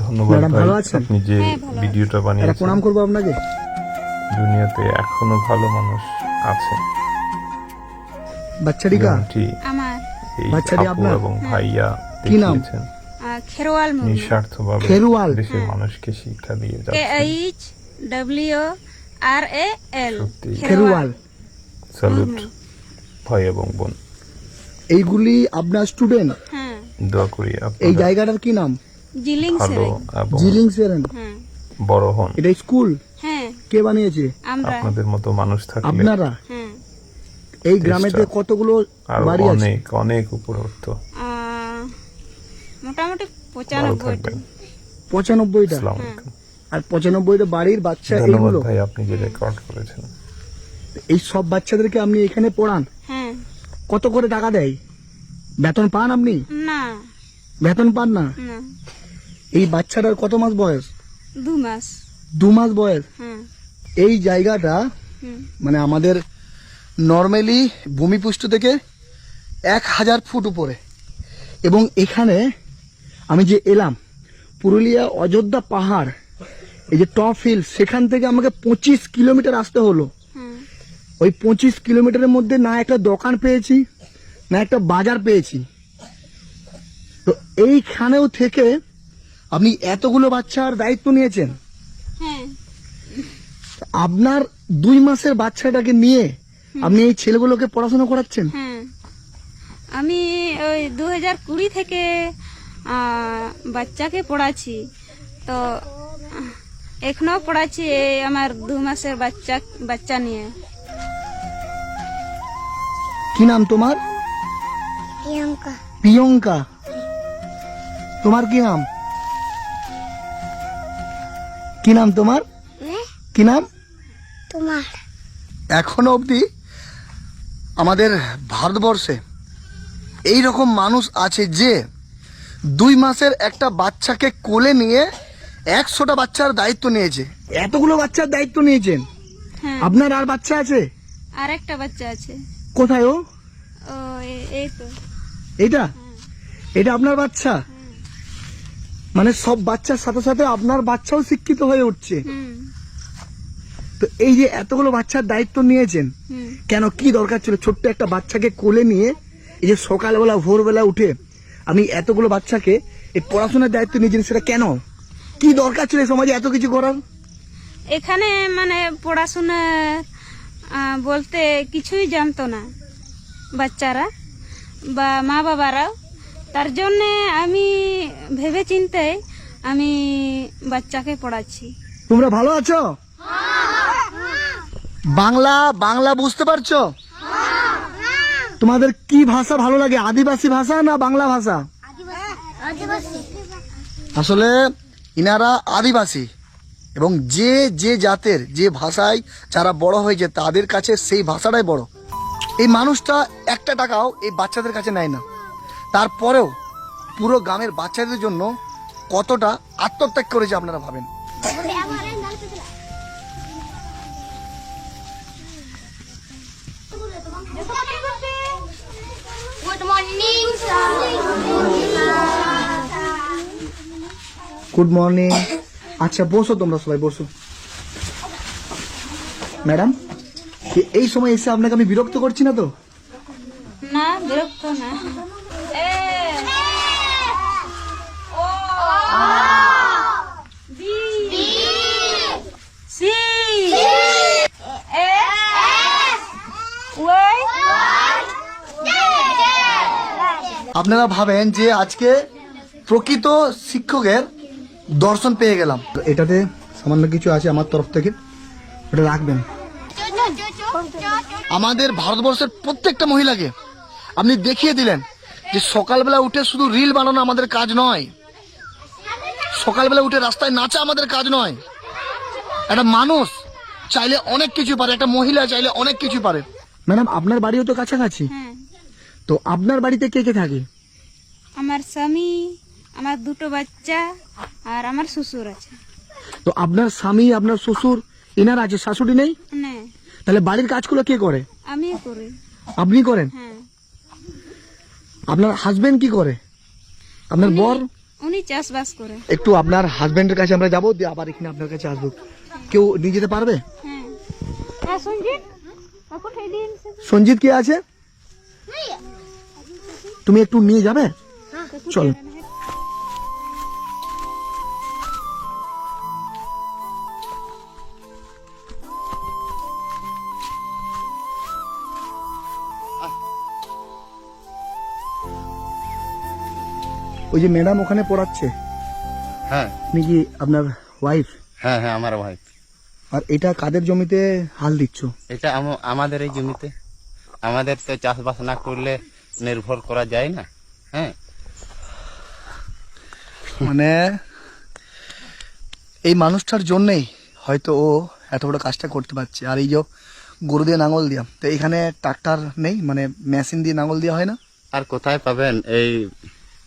ধন্যবাদ ভাই ভালো আছেন? আপনি যে হ্যাঁ। ভিডিওটা বানিয়েছেন। প্রণাম করব আপনাকে। দুনিয়াতে এখনও ভালো মানুষ আছে। বাচ্চাটি কা আমার। বাচ্চাটি আপনার? এবং ভাইয়া কি নাম? খেরোয়াল নিঃস্বার্থভাবে খেরুয়াল। দেশের মানুষকে শিক্ষা দিয়ে কে যাচ্ছে। H W R A L. Kherwal salute ভাই এবং বোন। এইগুলি আপনার স্টুডেন্ট হ্যাঁ। দোয়া করি এই জায়গাটার কি নাম? এবং জিলিং সেরেন হ্যাঁ। বড় হন। এটা স্কুল? হ্যাঁ। কে বানিয়েছে? আমরা। আপনাদের মতো মানুষ থাকলে আপনারা? হ্যাঁ। এই গ্রামেতে কতগুলো বাড়ি আছে? অনেক অনেক উপরে উঠতো। মোটামুটি পঁচানব্বইটা। আলাইকুম। আর পঁচানব্বইটা বাড়ির বাচ্চা ধন্যবাদ এইগুলো? ভাই আপনি যে রেকর্ড করেছেন। এই সব বাচ্চাদেরকে আপনি এখানে পড়ান? হ্যাঁ। কত করে টাকা দেয়? বেতন পান আপনি? না। বেতন পান না? না। এই বাচ্চাটার কত মাস বয়স? দু মাস। দু মাস বয়স? হ্যাঁ। এই জায়গাটা মানে আমাদের নর্মালি ভূমিপুষ্ট থেকে এক হাজার ফুট উপরে। এবং এখানে আমি যে এলাম পুরুলিয়া অযোধ্যা পাহাড় এই যে টপ হিল সেখান থেকে আমাকে পঁচিশ কিলোমিটার আসতে হলো। ওই পঁচিশ কিলোমিটারের মধ্যে না একটা দোকান পেয়েছি না একটা বাজার পেয়েছি। তো এইখানেও থেকে আপনি এতগুলো বাচ্চার দায়িত্ব নিয়েছেন। হ্যাঁ। আপনার দুই মাসের বাচ্চাটাকে নিয়ে আপনি এই ছেলেগুলোকে পড়াশোনা করাচ্ছেন? হ্যাঁ। আমি ওই দু হাজার কুড়ি থেকে বাচ্চাকে পড়াচ্ছি। তো এখনও পড়াচ্ছি এই আমার দু মাসের বাচ্চা বাচ্চা নিয়ে। কি নাম তোমার? প্রিয়ঙ্কা। প্রিয়ঙ্কা। তোমার কি নাম? কি নাম তোমার? কি নাম? তোমার। এখনও অবধি আমাদের ভারতবর্ষে এই রকম মানুষ আছে যে দুই মাসের একটা বাচ্চাকে কোলে নিয়ে একশোটা বাচ্চার দায়িত্ব নিয়েছে। এতগুলো বাচ্চার দায়িত্ব নিয়েছেন? হ্যাঁ। আপনার আর বাচ্চা আছে? আর একটা বাচ্চা আছে। কোথায় ও? ও এ- এই তো। এটা এটা আপনার বাচ্চা? মানে সব বাচ্চার সাথে সাথে আপনার বাচ্চাও শিক্ষিত হয়ে উঠছে। তো এই যে এতগুলো বাচ্চার দায়িত্ব নিয়েছেন কেন কি দরকার ছিল? ছোট্ট একটা বাচ্চাকে কোলে নিয়ে এই যে সকালবেলা ভোরবেলা উঠে আমি এতগুলো বাচ্চাকে এই পড়াশোনার দায়িত্ব নিয়েছেন সেটা কেন? কি দরকার ছিল সমাজে এত কিছু করার? এখানে মানে পড়াশোনা বলতে কিছুই জানতো না বাচ্চারা বা মা বাবারাও তার জন্যে আমি ভেবে চিন্তে আমি বাচ্চাকে পড়াচ্ছি। তোমরা ভালো আছো? বাংলা বাংলা বুঝতে পারছ? তোমাদের কি ভাষা ভালো লাগে? আদিবাসী ভাষা না বাংলা ভাষা? আসলে ইনারা আদিবাসী এবং যে যে জাতের, যে ভাষায় যারা বড় হয়েছে তাদের কাছে সেই ভাষাটাই বড়। এই মানুষটা একটা টাকাও এই বাচ্চাদের কাছে নেয় না। তারপরেও পুরো গ্রামের বাচ্চাদের জন্য কতটা আত্মত্যাগ করেছে আপনারা ভাবেন? গুড মর্নিং আচ্ছা বসো তোমরা সবাই, বসো। ম্যাডাম এই সময় এসে আপনাকে আমি বিরক্ত করছি না তো? না, বিরক্ত না A, O, B, C, S, Y, আপনারা ভাবেন যে আজকে প্রকৃত শিক্ষকের দর্শন পেয়ে গেলাম। এটাতে সামান্য কিছু আছে আমার তরফ থেকে। ওটা রাখবেন। আমাদের ভারতবর্ষের প্রত্যেকটা মহিলাকে আপনি দেখিয়ে দিলেন যে সকালবেলা উঠে শুধু রিল বানানো আমাদের কাজ নয়। সকালবেলা উঠে রাস্তায় নাচা আমাদের কাজ নয়। একটা মানুষ চাইলে অনেক কিছু পারে একটা মহিলা চাইলে অনেক কিছু পারে। ম্যাডাম আপনার বাড়িও তো কাছাকাছি? হ্যাঁ। তো আপনার বাড়িতে কে কে থাকে? আমার স্বামী আমার দুটো বাচ্চা আর আমার শ্বশুর আছে। তো আপনার স্বামী আপনার শ্বশুর এনার আছে শাশুড়ি নেই? তাহলে বাড়ির কাজগুলো কে করে? আমি করি। আপনি করেন? হ্যাঁ। আপনার হাজবেন্ড কি করে? আপনার বর? উনি চাষবাস করে। একটু আপনার হাজবেন্ডের কাছে আমরা যাব দিয়ে আবার এখানে আপনার কাছে আসব। কেউ নিয়ে যেতে পারবে? হ্যাঁ। হ্যাঁ সঞ্জিত? কে আছে? তুমি একটু নিয়ে যাবে? চল। ওই যে ম্যাডাম ওখানে পড়াচ্ছে। হ্যাঁ। আপনি কি আপনার ওয়াইফ হ্যাঁ হ্যাঁ আমার ওয়াইফ আর এটা কাদের জমিতে হাল দিচ্ছ? এটা আমাদের এই জমিতে। আমাদের তো চাষবাস না করলে নির্ভর করা যায় না হ্যাঁ। মানে এই মানুষটার জন্যেই হয়তো ও এত বড় কাজটা করতে পারছে। আর এই যে গরু দিয়ে নাঙল দিয়া তো এখানে ট্রাক্টর নেই? মানে মেশিন দিয়ে নাঙল দেওয়া হয় না? আর কোথায় পাবেন এই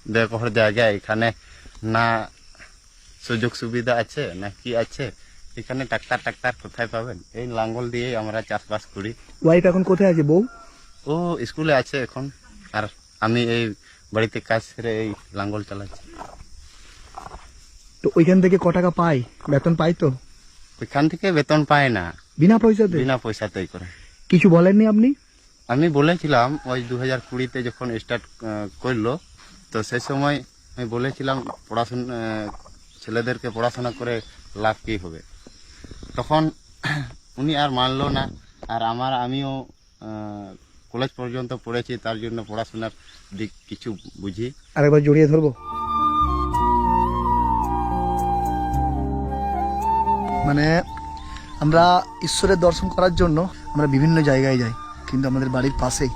বেকহর জায়গায় এখানে না সুযোগ সুবিধা আছে না কি আছে এখানে ট্রাক্তার ট্রাক্তার কোথায় পাবেন এই লাঙ্গল দিয়েই আমরা চাষবাস করি ওয়াইফ এখন কোথায় আছে বউ ও স্কুলে আছে এখন আর আমি এই বাড়িতে কাজ সেরে এই লাঙ্গল চালাচ্ছি তো ওইখান থেকে ক টাকা পাই বেতন পাই তো ওইখান থেকে বেতন পায় না বিনা পয়সাতে বিনা পয়সাতেই করে কিছু বলেননি আপনি আমি বলেছিলাম ওই দু হাজার কুড়িতে যখন স্টার্ট করল তো সেই সময় আমি বলেছিলাম, পড়াশোনা ছেলেদেরকে পড়াশোনা করে লাভ কী হবে? তখন উনি আর মানলো না। আর আমার, আমিও কলেজ পর্যন্ত পড়েছি, তার জন্য পড়াশোনার দিক কিছু বুঝি। আরেকবার জড়িয়ে ধরবো? মানে আমরা ঈশ্বরের দর্শন করার জন্য আমরা বিভিন্ন জায়গায় যাই, কিন্তু আমাদের বাড়ির পাশেই।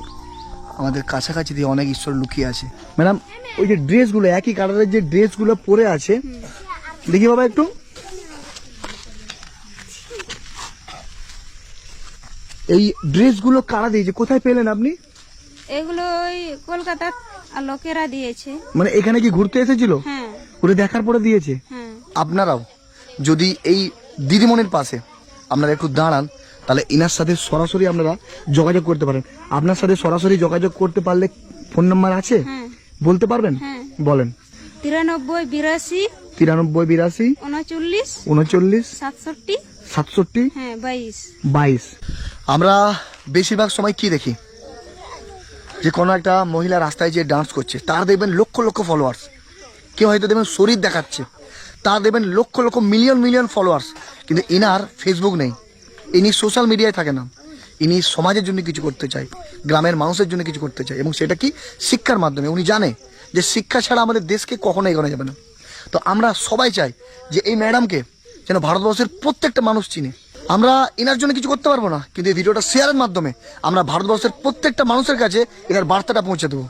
আমাদের কাছাকাছি দিয়ে অনেক ঈশ্বর লুকিয়ে আছে। ম্যাডাম ওই যে ড্রেসগুলো একই কালারের যে ড্রেসগুলো পরে আছে দেখি বাবা একটু। এই ড্রেসগুলো কারা দিয়েছে? কোথায় পেলেন আপনি? এগুলো ওই কলকাতার লোকেরা দিয়েছে। মানে এখানে কি ঘুরতে এসেছিল? হ্যাঁ। ঘুরে দেখার পরে দিয়েছে? হ্যাঁ। আপনারাও যদি এই দিদিমণির পাশে আপনারা একটু দাঁড়ান তাহলে ইনার সাথে সরাসরি আপনারা যোগাযোগ করতে পারেন। আপনার সাথে সরাসরি যোগাযোগ করতে পারলে ফোন নাম্বার আছে? হ্যাঁ। বলতে পারবেন? হ্যাঁ। বলেন। তিরানব্বই বিরাশি তিরানব্বই বিরাশি উনচল্লিশ উনচল্লিশ সাতষট্টি সাতষট্টি হ্যাঁ বাইশ। বাইশ। আমরা বেশিরভাগ সময় কি দেখি? যে কোনো একটা মহিলা রাস্তায় যে ডান্স করছে তার দেখবেন লক্ষ লক্ষ ফলোয়ার্স কেউ হয়তো দেখবেন শরীর দেখাচ্ছে তার দেখবেন lakh lakh million million followers কিন্তু এনার ফেসবুক নেই। ইনি সোশ্যাল মিডিয়ায় থাকে না। ইনি সমাজের জন্য কিছু করতে চায়, গ্রামের মানুষের জন্য কিছু করতে চায় এবং সেটা কি শিক্ষার মাধ্যমে। উনি জানে যে শিক্ষা ছাড়া আমাদের দেশকে কখনো এগোনো যাবে না। তো আমরা সবাই চাই যে এই ম্যাডামকে যেন ভারতবর্ষের প্রত্যেকটা মানুষ চিনে। আমরা এনার জন্য কিছু করতে পারব না, কিন্তু এই ভিডিওটা শেয়ারের মাধ্যমে আমরা ভারতবর্ষের প্রত্যেকটা মানুষের কাছে এনার বার্তাটা পৌঁছে দেবো।